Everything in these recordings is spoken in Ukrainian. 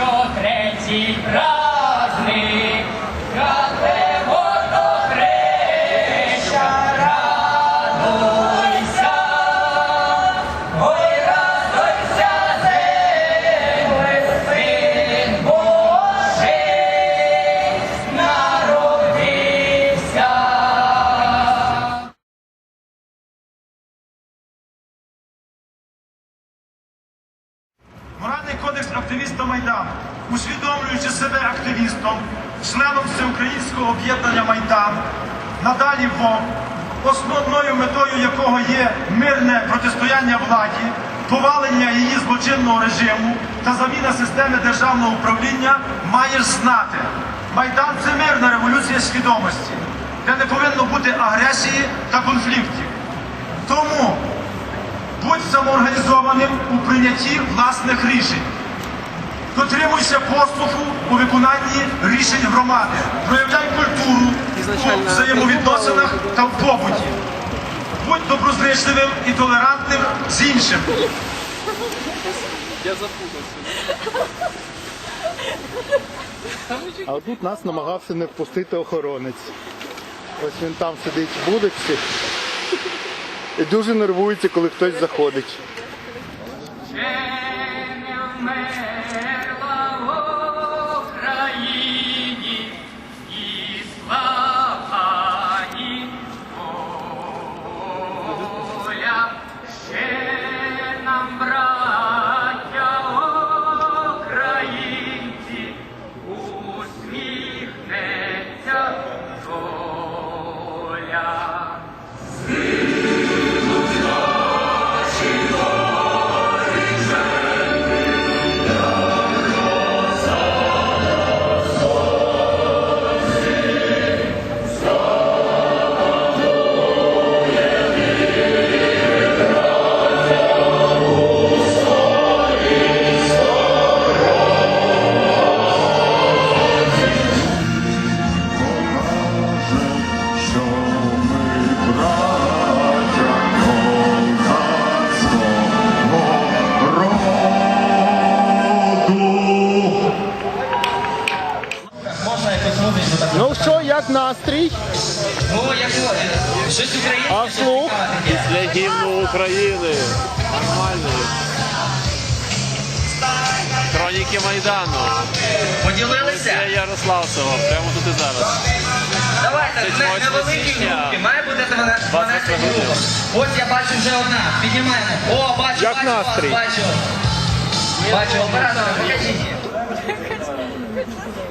що третій праздник, Моральний активіста Майдану, усвідомлюючи себе активістом, членом всеукраїнського об'єднання Майдан, надалі ВОМ, основною метою якого є мирне протистояння владі, повалення її злочинного режиму та заміна системи державного управління, маєш знати. Майдан це мирна революція свідомості, де не повинно бути агресії та конфліктів. Тому Будь самоорганізованим у прийнятті власних рішень. Дотримуйся послуху у виконанні рішень громади. Проявляй культуру у взаємовідносинах та в побуті. Будь доброзичливим і толерантним з іншим. Я запутався. А тут нас намагався не впустити охоронець. Ось він там сидить в будочці і дуже нервується, коли хтось заходить. Ну що, як настрій? Ну, як щось українське, А вслух? цікаве гімну України. Нормальний. Хроніки Майдану. Поділилися? Це Ярославцева, прямо тут і зараз. Давайте, Це не, 8 невеликі січня. Має бути 12 12 груп. Ось я бачу вже одна. Піднімаємо. О, бачу, Як бачу настрій? вас, бачу. Бачу, оператора, покажіть.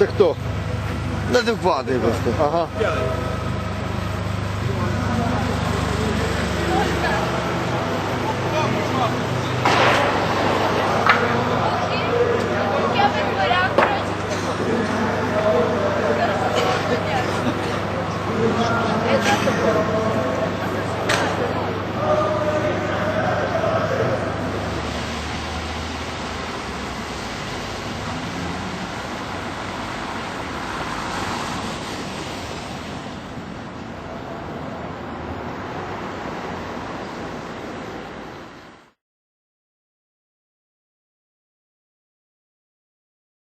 Це хто? Неадекватний просто. Ага.